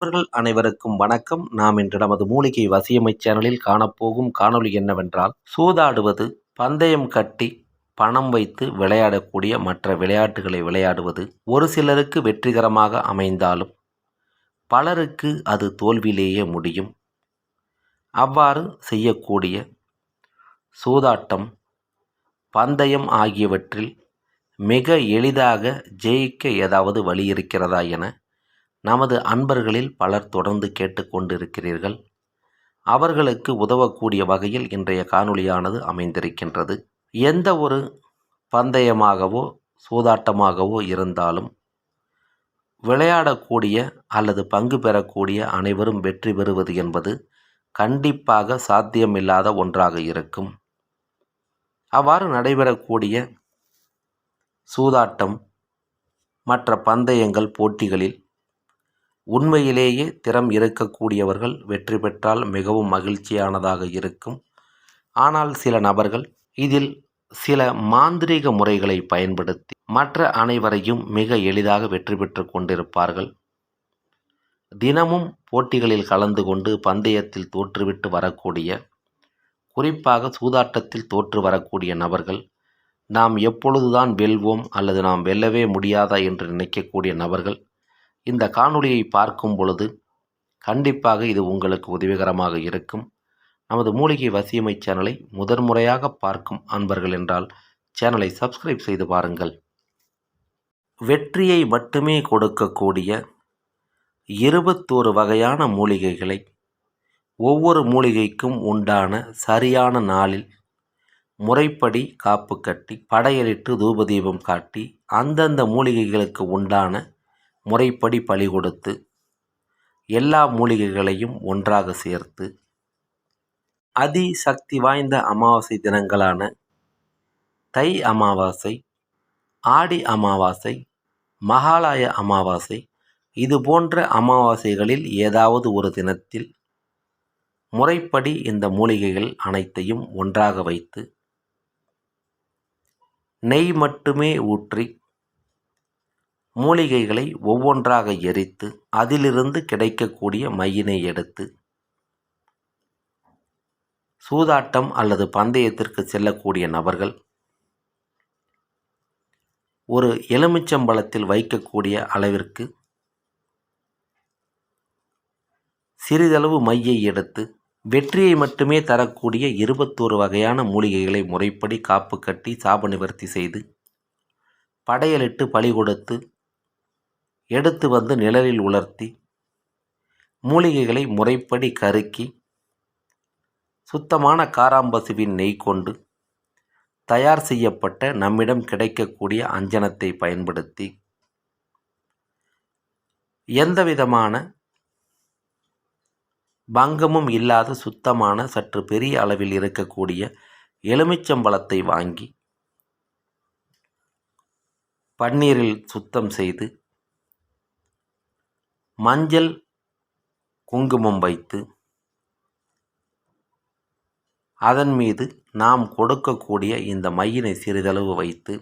நண்பர்கள் அனைவருக்கும் வணக்கம். நாம் இன்று நமது மூலிகை வசியமை சேனலில் காணப்போகும் காணொளி என்னவென்றால் சூதாடுவது பந்தயம் கட்டி பணம் வைத்து விளையாடக்கூடிய மற்ற விளையாட்டுகளை விளையாடுவது ஒரு சிலருக்கு வெற்றிகரமாக அமைந்தாலும் பலருக்கு அது தோல்வியிலேயே முடியும். அவ்வாறு செய்யக்கூடிய சூதாட்டம் பந்தயம் ஆகியவற்றில் மிக எளிதாக ஜெயிக்க ஏதாவது வழி இருக்கிறதா என நமது அன்பர்களில் பலர் தொடர்ந்து கேட்டுக்கொண்டிருக்கிறீர்கள் அவர்களுக்கு உதவக்கூடிய வகையில் இன்றைய காணொளியானது அமைந்திருக்கின்றது. எந்த ஒரு பந்தயமாகவோ சூதாட்டமாகவோ இருந்தாலும் விளையாடக்கூடிய அல்லது பங்கு பெறக்கூடிய அனைவரும் வெற்றி பெறுவது என்பது கண்டிப்பாக சாத்தியமில்லாத ஒன்றாக இருக்கும். அவ்வாறு நடைபெறக்கூடிய சூதாட்டம் மற்ற பந்தயங்கள் போட்டிகளில் உண்மையிலேயே திறம் இருக்கக்கூடியவர்கள் வெற்றி பெற்றால் மிகவும் மகிழ்ச்சியானதாக இருக்கும். ஆனால் சில நபர்கள் இதில் சில மாந்திரீக முறைகளை பயன்படுத்தி மற்ற அனைவரையும் மிக எளிதாக வெற்றி பெற்று கொண்டிருப்பார்கள். தினமும் போட்டிகளில் கலந்து கொண்டு பந்தயத்தில் தோற்றுவிட்டு வரக்கூடிய குறிப்பாக சூதாட்டத்தில் தோற்று வரக்கூடிய நபர்கள் நாம் எப்பொழுதுதான் வெல்வோம் அல்லது நாம் வெல்லவே முடியாதா என்று நினைக்கக்கூடிய நபர்கள் இந்த காணொளியை பார்க்கும் பொழுது கண்டிப்பாக இது உங்களுக்கு உதவிகரமாக இருக்கும். நமது மூலிகை வசியமை சேனலை முதன்முறையாக பார்க்கும் அன்பர்கள் என்றால் சேனலை சப்ஸ்கிரைப் செய்து பாருங்கள். வெற்றியை மட்டுமே கொடுக்கக்கூடிய இருபத்தோரு வகையான மூலிகைகளை ஒவ்வொரு மூலிகைக்கும் உண்டான சரியான நாளில் முறைப்படி காப்பு கட்டி படையலிட்டு தூபதீபம் காட்டி அந்தந்த மூலிகைகளுக்கு உண்டான முறைப்படி பலி கொடுத்து எல்லா மூலிகைகளையும் ஒன்றாக சேர்த்து அதி சக்தி வாய்ந்த அமாவாசை தினங்களான தை அமாவாசை ஆடி அமாவாசை மகாலய அமாவாசை இது போன்ற அமாவாசைகளில் ஏதாவது ஒரு தினத்தில் முறைப்படி இந்த மூலிகைகள் அனைத்தையும் ஒன்றாக வைத்து நெய் மட்டுமே ஊற்றி மூலிகைகளை ஒவ்வொன்றாக எரித்து அதிலிருந்து கிடைக்கக்கூடிய மையினை எடுத்து சூதாட்டம் அல்லது பந்தயத்திற்கு செல்லக்கூடிய நபர்கள் ஒரு எலுமிச்சம்பழத்தில் வைக்கக்கூடிய அளவிற்கு சிறிதளவு மையை எடுத்து வெற்றியை மட்டுமே தரக்கூடிய இருபத்தோரு வகையான மூலிகைகளை முறைப்படி காப்பு கட்டி சாப நிவர்த்தி செய்து படையலிட்டு பழி கொடுத்து எடுத்து வந்து நிழலில் உலர்த்தி மூலிகைகளை முறைப்படி கருக்கி சுத்தமான காராம்பசுவின் நெய் கொண்டு தயார் செய்யப்பட்ட நம்மிடம் கிடைக்கக்கூடிய அஞ்சனத்தை பயன்படுத்தி எந்தவிதமான பங்கமும் இல்லாத சுத்தமான சற்று பெரிய அளவில் இருக்கக்கூடிய எலுமிச்சம்பழத்தை வாங்கி பன்னீரில் சுத்தம் செய்து மஞ்சள் குங்குமம் வைத்து அதன் மீது நாம் கொடுக்கக்கூடிய இந்த மையினை சிறிதளவு வைத்து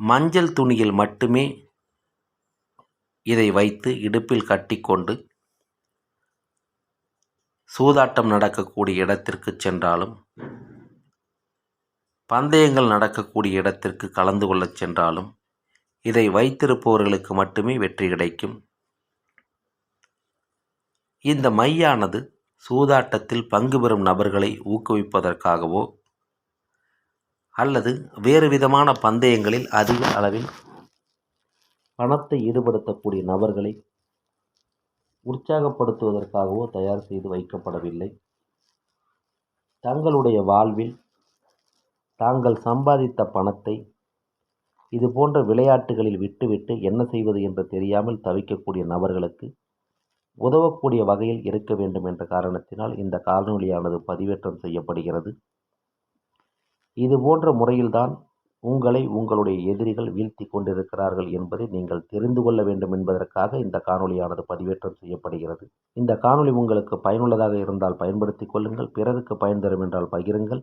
மஞ்சள் துணியில் மட்டுமே இதை வைத்து இடுப்பில் கட்டிக்கொண்டு சூதாட்டம் நடக்கக்கூடிய இடத்திற்கு சென்றாலும் பந்தயங்கள் நடக்கக்கூடிய இடத்திற்கு கலந்து கொள்ளச் சென்றாலும் இதை வைத்திருப்பவர்களுக்கு மட்டுமே வெற்றி கிடைக்கும். இந்த மையானது சூதாட்டத்தில் பங்கு பெறும் நபர்களை ஊக்குவிப்பதற்காகவோ அல்லது வேறு விதமான பந்தயங்களில் அதிக அளவில் பணத்தை ஈடுபடுத்தக்கூடிய நபர்களை உற்சாகப்படுத்துவதற்காகவோ தயார் செய்து வைக்கப்படவில்லை. தங்களுடைய வாழ்வில் தாங்கள் சம்பாதித்த பணத்தை இது போன்ற விளையாட்டுகளில் விட்டுவிட்டு என்ன செய்வது என்று தெரியாமல் தவிக்கக்கூடிய நபர்களுக்கு உதவக்கூடிய வகையில் இருக்க வேண்டும் என்ற காரணத்தினால் இந்த காணொலியானது பதிவேற்றம் செய்யப்படுகிறது. இது போன்ற முறையில்தான் உங்களை உங்களுடைய எதிரிகள் வீழ்த்தி கொண்டிருக்கிறார்கள் என்பதை நீங்கள் தெரிந்து கொள்ள வேண்டும் என்பதற்காக இந்த காணொலியானது பதிவேற்றம் செய்யப்படுகிறது. இந்த காணொலி உங்களுக்கு பயனுள்ளதாக இருந்தால் பயன்படுத்திக் கொள்ளுங்கள் பிறருக்கு பயன் தரும் என்றால் பகிருங்கள்.